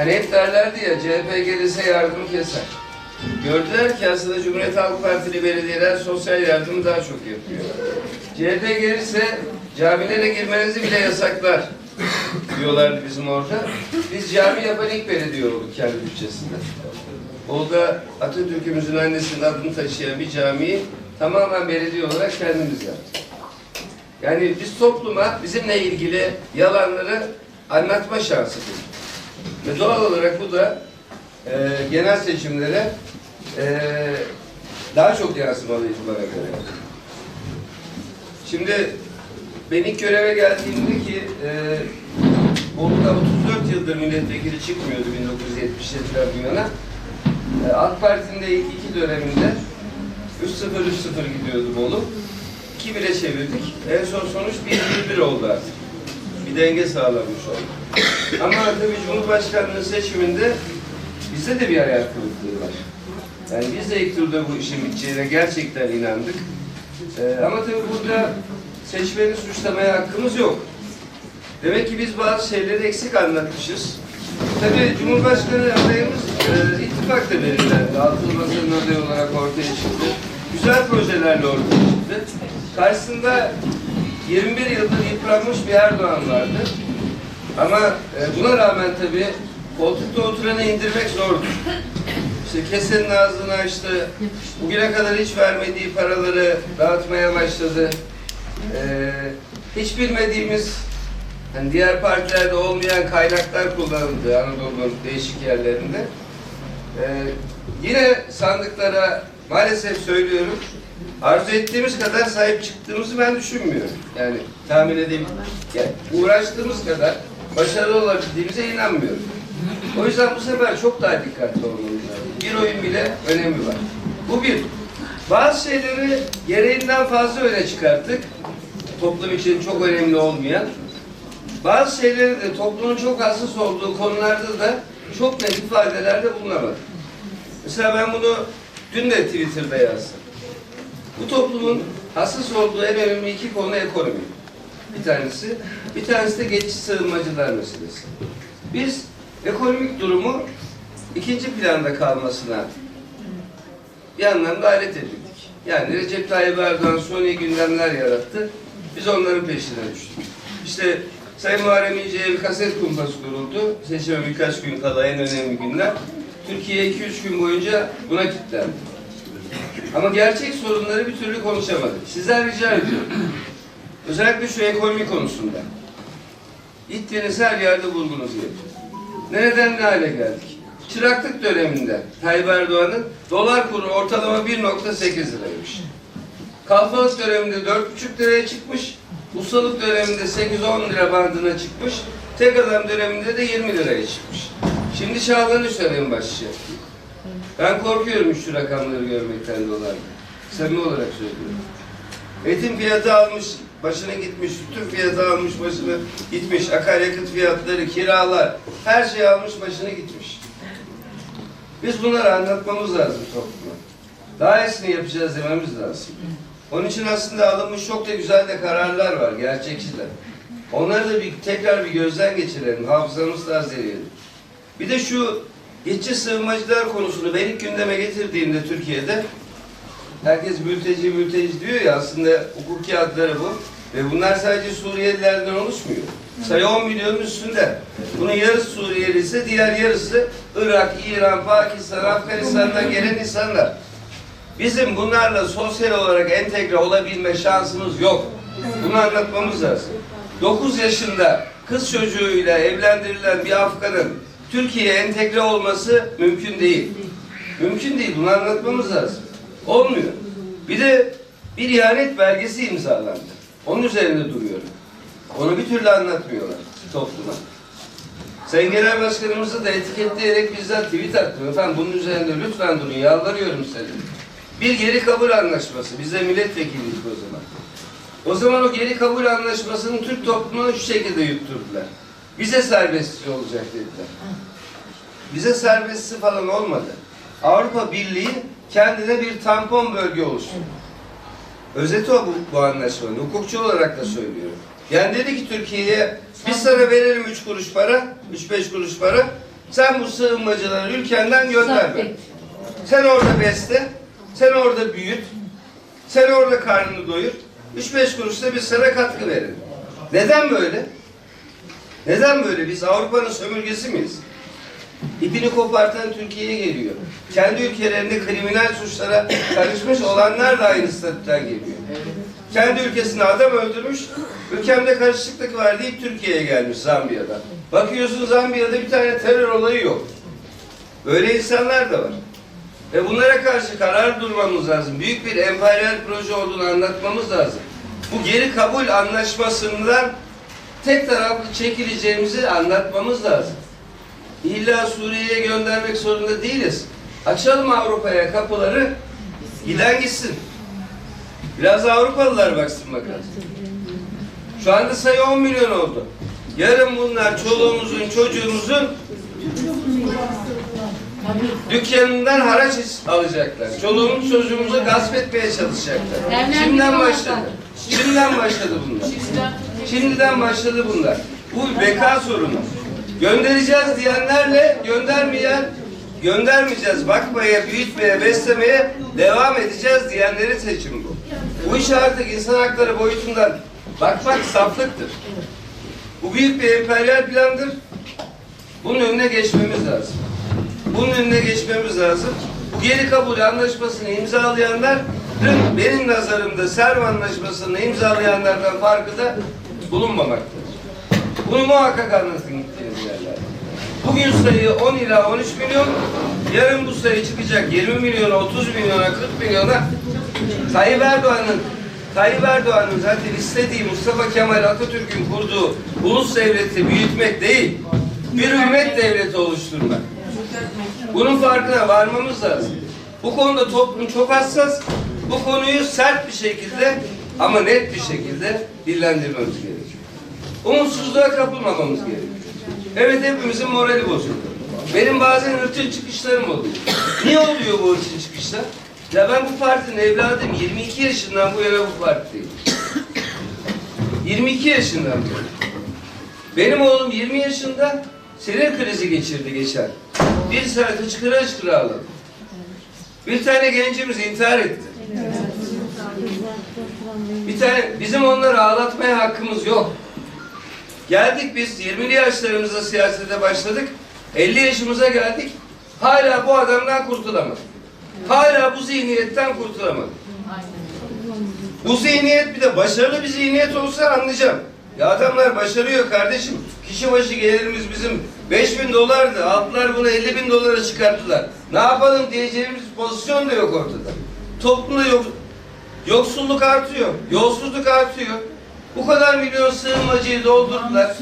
Hani hep derlerdi ya CHP gelirse yardım keser. Gördüler ki aslında Cumhuriyet Halk Partili belediyeler sosyal yardımı daha çok yapıyor. CHP gelirse camilere girmenizi bile yasaklar diyorlardı bizim orada. Biz cami yapan ilk belediye olduk kendi bütçesinde. Orada Atatürk'ümüzün annesinin adını taşıyan bir camiyi tamamen belediye olarak kendimiz yaptık. Yani biz topluma bizimle ilgili yalanları anlatma şansı bulduk. Ve doğal olarak bu da e, genel seçimlere e, daha çok yansımalıydı bana göre. Şimdi ben ilk göreve geldiğimde ki e, Bolu'da 34 yıldır milletvekili çıkmıyordu 1977'den bu yana. E, AK Parti'nin de ilk iki döneminde 3-0-3-0 gidiyordu Bolu. 2-1'e çevirdik. En son sonuç 1-1-1 oldu artık. Bir denge sağlanmış oldu. Ama tabii Cumhurbaşkanlığı seçiminde bizde de bir hayal kırıklığı var. Yani biz de ilk turda bu işin biteceğine gerçekten inandık. Ee, ama tabii burada seçmeni suçlamaya hakkımız yok. Demek ki biz bazı şeyleri eksik anlatmışız. Tabii Cumhurbaşkanı adayımız e, ittifakta belirlendi. Altılı Masa'nın adayı olarak ortaya çıktı. Güzel projelerle ortaya çıktı. Karşısında 21 yıldır yıpranmış bir Erdoğan vardı. Ama e, buna rağmen tabii koltukta oturanı indirmek zordur. İşte kesenin ağzını açtı. Bugüne kadar hiç vermediği paraları dağıtmaya başladı. Ee, hiç bilmediğimiz hani diğer partilerde olmayan kaynaklar kullanıldı Anadolu'nun değişik yerlerinde. Ee, yine sandıklara maalesef söylüyorum arzu ettiğimiz kadar sahip çıktığımızı ben düşünmüyorum. Yani tahmin edeyim. Yani uğraştığımız kadar başarılı olabildiğimize inanmıyorum. O yüzden bu sefer çok daha dikkatli olmamız. Bir oyun bile önemi var. Bu bir. Bazı şeyleri gereğinden fazla öne çıkarttık. Toplum için çok önemli olmayan. Bazı şeyleri de toplumun çok hassas olduğu konularda da çok net ifadelerde bulunamadık. Mesela ben bunu dün de Twitter'da yazdım. Bu toplumun hassas olduğu en önemli iki konu ekonomi. Bir tanesi. Bir tanesi de geçici sığınmacılar meselesi. Biz ekonomik durumu ikinci planda kalmasına bir anlamda alet edildik. Yani Recep Tayyip Erdoğan suni gündemler yarattı. Biz onların peşine düştük. İşte Sayın Muharrem İnce'ye bir kaset kumpası kuruldu. Seçime birkaç gün kala en önemli günler. Türkiye 2-3 gün boyunca buna kilitlendi. Ama gerçek sorunları bir türlü konuşamadık. Sizden rica ediyorum. Özellikle şu ekonomi konusunda. Gittiğiniz her yerde vurgunuzu yapın. Nereden ne hale geldik? Çıraklık döneminde Tayyip Erdoğan'ın dolar kuru ortalama 1.8 liraymış. Kalfalık döneminde 4,5 liraya çıkmış. Ustalık döneminde 8-10 lira bandına çıkmış. Tek adam döneminde de 20 liraya çıkmış. Şimdi çağlarını söyleyeyim başçı. Ben korkuyorum şu rakamları görmekten dolayı. Samimi olarak söylüyorum. Etin fiyatı almış, başına gitmiş, sütün fiyatı almış, başına gitmiş, akaryakıt fiyatları, kiralar, her şey almış, başına gitmiş. Biz bunları anlatmamız lazım topluma. Daha iyisini yapacağız dememiz lazım. Onun için aslında alınmış çok da güzel de kararlar var, gerçekçiler. Onları da bir tekrar bir gözden geçirelim, hafızamızı tazeleyelim. Bir de şu geçici sığınmacılar konusunu ben ilk gündeme getirdiğimde Türkiye'de herkes mülteci mülteci diyor ya aslında hukuki adları bu. Ve bunlar sadece Suriyelilerden oluşmuyor. Sayı 10 milyonun üstünde. Bunun yarısı Suriyeli ise diğer yarısı Irak, İran, Pakistan, Afganistan'dan gelen insanlar. Bizim bunlarla sosyal olarak entegre olabilme şansımız yok. Bunu anlatmamız lazım. 9 yaşında kız çocuğuyla evlendirilen bir Afgan'ın Türkiye'ye entegre olması mümkün değil. Mümkün değil. Bunu anlatmamız lazım. Olmuyor. Bir de bir ihanet belgesi imzalandı. Onun üzerinde duruyorum. Onu bir türlü anlatmıyorlar topluma. Sayın Genel Başkanımızı da etiketleyerek bizzat tweet attım. Efendim bunun üzerinde lütfen durun. Yalvarıyorum size. Bir geri kabul anlaşması. Biz de milletvekiliydik o zaman. O zaman o geri kabul anlaşmasını Türk toplumuna şu şekilde yutturdular. Bize serbestisi olacak dediler. Bize serbestisi falan olmadı. Avrupa Birliği kendine bir tampon bölge oluşturdu. Özeti o bu, bu anlaşmanın. Hukukçu olarak da söylüyorum. Yani dedi ki Türkiye'ye biz sana verelim üç kuruş para, üç beş kuruş para. Sen bu sığınmacıları ülkenden gönderme. Sen orada besle, sen orada büyüt, sen orada karnını doyur. 3-5 kuruş da biz sana katkı verelim. Neden böyle? Neden böyle? Biz Avrupa'nın sömürgesi miyiz? İpini kopartan Türkiye'ye geliyor. Kendi ülkelerinde kriminal suçlara karışmış olanlar da aynı statüden geliyor. Kendi ülkesinde adam öldürmüş, ülkemde karışıklık var deyip Türkiye'ye gelmiş Zambiya'dan. Bakıyorsun Zambiya'da bir tane terör olayı yok. Böyle insanlar da var. Ve bunlara karşı karar durmamız lazım. Büyük bir emperyal proje olduğunu anlatmamız lazım. Bu geri kabul anlaşmasından tek taraflı çekileceğimizi anlatmamız lazım. İlla Suriye'ye göndermek zorunda değiliz. Açalım Avrupa'ya kapıları, giden gitsin. Biraz Avrupalılar baksın bakalım. Şu anda sayı 10 milyon oldu. Yarın bunlar çoluğumuzun, çocuğumuzun dükkanından haraç alacaklar. Çoluğumuz çocuğumuzu gasp etmeye çalışacaklar. Şimdiden başladı. Şimdiden başladı bunlar. Şimdiden başladı bunlar. Bu bir beka sorunu. Göndereceğiz diyenlerle göndermeyen göndermeyeceğiz. Bakmaya, büyütmeye, beslemeye devam edeceğiz diyenlerin seçimi bu. Bu iş artık insan hakları boyutundan bakmak saflıktır. Bu büyük bir emperyal plandır. Bunun önüne geçmemiz lazım. Bunun önüne geçmemiz lazım. Bu geri kabul anlaşmasını imzalayanların benim nazarımda Serv Anlaşması'nı imzalayanlardan farkı da bulunmamaktadır. Bunu muhakkak anlatın gittiğiniz. Bugün sayı 10 ila 13 milyon, yarın bu sayı çıkacak 20 milyona, 30 milyona, 40 milyona. Tayyip Erdoğan'ın Tayyip Erdoğan'ın zaten istediği Mustafa Kemal Atatürk'ün kurduğu ulus devleti büyütmek değil, bir ümmet devleti oluşturmak. Bunun farkına varmamız lazım. Bu konuda toplum çok hassas. Bu konuyu sert bir şekilde ama net bir şekilde dillendirmemiz gerekiyor. Umutsuzluğa kapılmamamız gerekiyor. Evet hepimizin morali bozuldu. Benim bazen hırçın çıkışlarım oluyor. Niye oluyor bu hırçın çıkışlar? Ya ben bu partinin evladıyım. 22 yaşından bu yana bu partideyim. 22 yaşından beri. Benim oğlum 20 yaşında sinir krizi geçirdi geçen. Bir saat hıçkıra hıçkıra ağladı. Bir tane gencimiz intihar etti. Bir tane bizim onları ağlatmaya hakkımız yok. Geldik biz 20'li yaşlarımızda siyasete başladık. 50 yaşımıza geldik. Hala bu adamdan kurtulamadık. Hala bu zihniyetten kurtulamadık. Bu zihniyet bir de başarılı bir zihniyet olsa anlayacağım. Ya adamlar başarıyor kardeşim. Kişi başı gelirimiz bizim 5000 dolardı. Aldılar bunu 50 bin dolara çıkarttılar. Ne yapalım diyeceğimiz pozisyon da yok ortada. Toplumda yok, yoksulluk artıyor. Yolsuzluk artıyor. Bu kadar milyon sığınmacıyı doldurdular.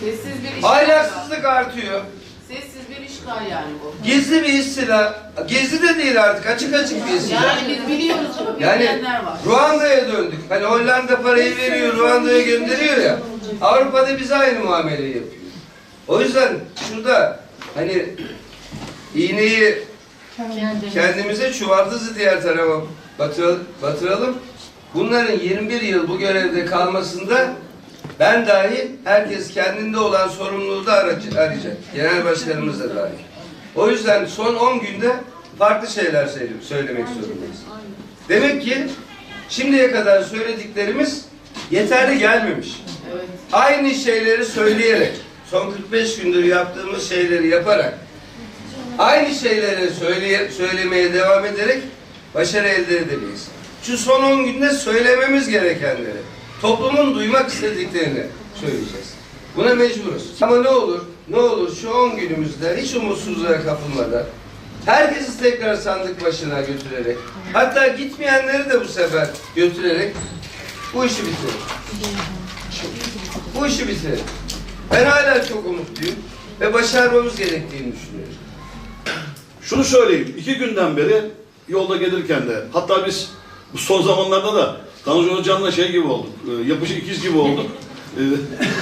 Sessiz bir işgal. Ahlaksızlık artıyor. Sessiz bir işgal yani bu. Gizli bir istila. Gizli de değil artık. Açık açık bir istila. Yani biz biliyoruz ama Yani var. Ruanda'ya döndük. Hani Hollanda parayı veriyor, Ruanda'ya gönderiyor ya. Avrupa'da bize aynı muameleyi yapıyor. O yüzden şurada hani iğneyi kendimize çuvaldızı diğer tarafa batır- batıralım. Bunların 21 yıl bu görevde kalmasında ben dahil herkes kendinde olan sorumluluğu da arayacak. Genel başkanımız da dahil. O yüzden son 10 günde farklı şeyler söyle- söylemek zorundayız. Demek ki şimdiye kadar söylediklerimiz yeterli gelmemiş. Evet. Aynı şeyleri söyleyerek, son 45 gündür yaptığımız şeyleri yaparak, aynı şeyleri söyleye, söylemeye devam ederek başarı elde edemeyiz. Şu son 10 günde söylememiz gerekenleri, toplumun duymak istediklerini söyleyeceğiz. Buna mecburuz. Ama ne olur, ne olur şu 10 günümüzde hiç umutsuzluğa kapılmadan, herkesi tekrar sandık başına götürerek, hatta gitmeyenleri de bu sefer götürerek bu işi bitirelim. Bu işi bitirelim. Ben hala çok umutluyum ve başarmamız gerektiğini düşünüyorum. Şunu söyleyeyim, iki günden beri yolda gelirken de, hatta biz bu son zamanlarda da Tanju Hocam'la şey gibi olduk, e, yapışık ikiz gibi olduk. E,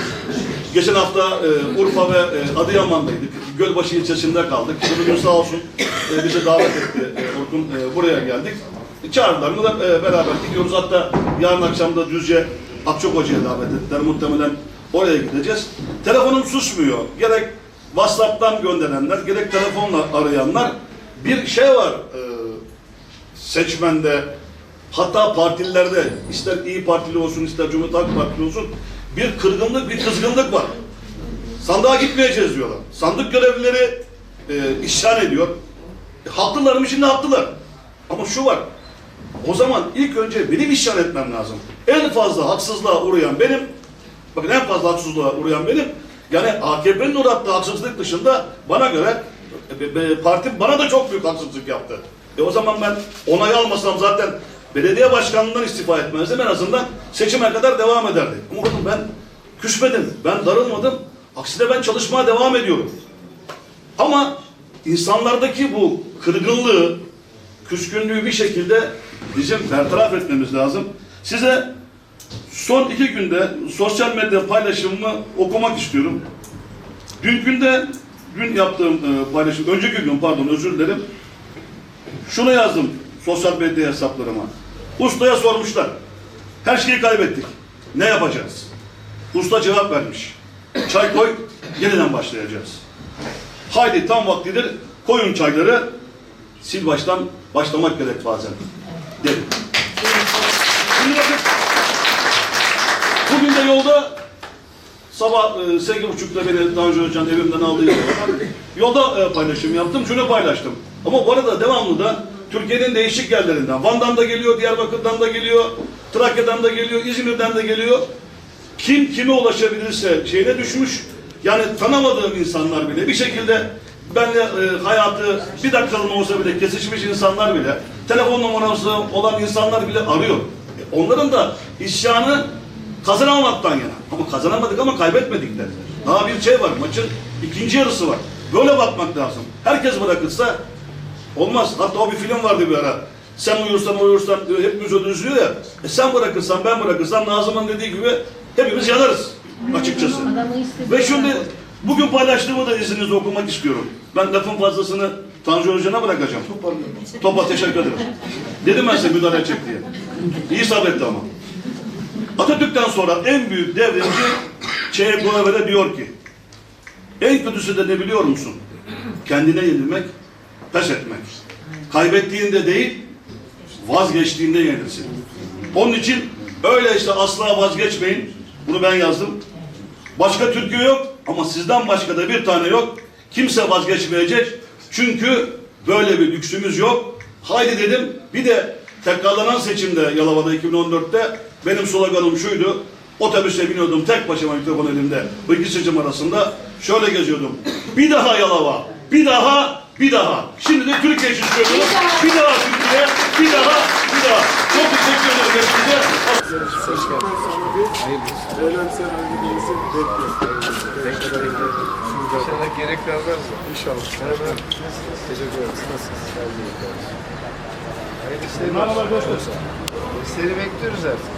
geçen hafta e, Urfa ve e, Adıyaman'daydık. Gölbaşı ilçesinde kaldık. Bugün sağ olsun e, bizi davet etti e, Orkun. E, buraya geldik. E, çağırdılar mı da e, beraber gidiyoruz. Hatta yarın akşam da Düzce Akçok Hoca'ya davet ettiler. Muhtemelen oraya gideceğiz. Telefonum susmuyor. Gerek WhatsApp'tan gönderenler, gerek telefonla arayanlar bir şey var e, seçmende hatta partilerde ister iyi Partili olsun ister Cumhuriyet Halk Partili olsun bir kırgınlık bir kızgınlık var. Sandığa gitmeyeceğiz diyorlar. Sandık görevlileri e, isyan ediyor. E, haklılar mı şimdi haklılar. Ama şu var. O zaman ilk önce benim isyan etmem lazım. En fazla haksızlığa uğrayan benim. Bakın en fazla haksızlığa uğrayan benim. Yani AKP'nin uğrattığı haksızlık dışında bana göre e, e, partim bana da çok büyük haksızlık yaptı. E o zaman ben onay almasam zaten belediye başkanlığından istifa etmezdim. En azından seçime kadar devam ederdi. Ama ben küsmedim, ben darılmadım. Aksine ben çalışmaya devam ediyorum. Ama insanlardaki bu kırgınlığı, küskünlüğü bir şekilde bizim bertaraf etmemiz lazım. Size son iki günde sosyal medya paylaşımımı okumak istiyorum. Dün günde, dün yaptığım e, paylaşım, önceki gün pardon özür dilerim. Şunu yazdım sosyal medya hesaplarıma. Ustaya sormuşlar. Her şeyi kaybettik. Ne yapacağız? Usta cevap vermiş. Çay koy, yeniden başlayacağız. Haydi tam vaktidir, koyun çayları, sil baştan başlamak gerek bazen. Dedim. Şimdi bakın, bugün de yolda sabah e, sekiz buçukta beni Tanju Hoca'nın evimden aldığı yolda e, paylaşım yaptım, şunu paylaştım. Ama bu arada devamlı da Türkiye'nin değişik yerlerinden, Van'dan da geliyor, Diyarbakır'dan da geliyor, Trakya'dan da geliyor, İzmir'den de geliyor. Kim kime ulaşabilirse şeyine düşmüş. Yani tanımadığım insanlar bile bir şekilde benle e, hayatı bir dakikalığına olsa bile kesişmiş insanlar bile, telefon numarası olan insanlar bile arıyor. E, onların da isyanı kazanamamaktan yana. Ama kazanamadık ama kaybetmedik de. Daha bir şey var, maçın ikinci yarısı var. Böyle bakmak lazım. Herkes bırakırsa olmaz. Hatta o bir film vardı bir ara. Sen uyursan uyursan e, hepimiz öldürüzüyor ya. E sen bırakırsan ben bırakırsam Nazım'ın dediği gibi hepimiz yanarız açıkçası. Ve şimdi bugün paylaştığımı da izninizle okumak istiyorum. Ben lafın fazlasını Tanju Hoca'na bırakacağım. Topa teşekkür ederim. Dedim ben size müdahale edecek diye. İyi sabretti ama. Atatürk'ten sonra en büyük devrimci Che Guevara diyor ki en kötüsü de ne biliyor musun? Kendine yenilmek, pes etmek. Kaybettiğinde değil, vazgeçtiğinde yenilirsin. Onun için öyle işte asla vazgeçmeyin. Bunu ben yazdım. Başka Türkiye yok ama sizden başka da bir tane yok. Kimse vazgeçmeyecek. Çünkü böyle bir lüksümüz yok. Haydi dedim. Bir de tekrarlanan seçimde Yalova'da 2014'te benim sloganım şuydu. Otobüse biniyordum tek başıma mikrofon elimde. Bu iki seçim arasında şöyle geziyordum. Bir daha Yalova, bir daha, bir daha. Şimdi de Türkiye için söylüyorum. Bir daha Türkiye, bir daha, bir daha. Çok teşekkür ederim hepinize. İnşallah gerek kalmaz. İnşallah. Merhaba. Teşekkür ederiz. Nasılsınız? Hayırlı işler. Merhaba dostlar. Seni bekliyoruz artık.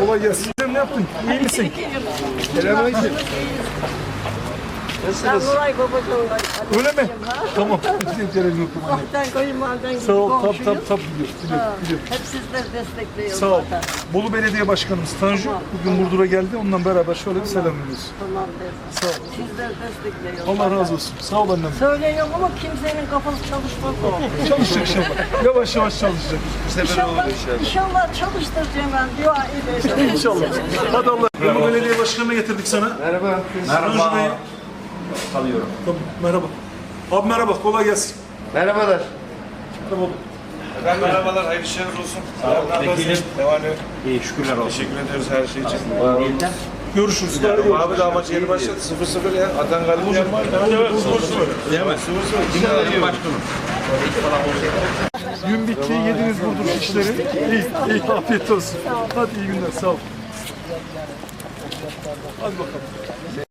Kolay gelsin. Sen ne yaptın? İyi misin? Selamünaleyküm. Ben Nasılsınız? Nuray Babacan'dan Öyle mi? Tamam. Bizim televizyon kumanda. Ahten kayınvaliden Sağ ol. Tab komşuyuz. tab tab biliyorum. Biliyorum. Ha, biliyorum. Hep sizler destekliyorsunuz. Sağ ol. zaten. Bolu Belediye Başkanımız Tanju bugün Burdur'a geldi. Onunla beraber şöyle bir selam veriyoruz. Tamam. Sağ ol. Sizler destekliyorsunuz. Allah razı olsun. Sağ ol annem. Söylüyorum ama kimsenin kafası çalışmaz o. Çalışacak inşallah. Yavaş yavaş çalışacak. İnşallah, inşallah çalıştıracağım ben. Dua edeceğim. İnşallah. Hadi Allah. Bolu Belediye Başkanı'na getirdik sana. Merhaba. Tanju Bey. Kalıyorum. Tamam. Merhaba. Abi merhaba. Kolay gelsin. Merhabalar. Merhaba. Efendim merhabalar, hayırlı işler olsun. Sağ olun. Vekilim. Ne var ne yok? İyi, şükürler olsun. Teşekkür ediyoruz her şey için. Görüşürüz. Abi daha maç yeni başladı. 0-0 ya. Atan galip var. Evet, evet. Spor süper. Değil mi? 0-0. Kim alıyor? Gün bitti, yediniz Burdur işleri. İyi, iyi, afiyet olsun. Hadi iyi günler, sağ ol. Hadi bakalım.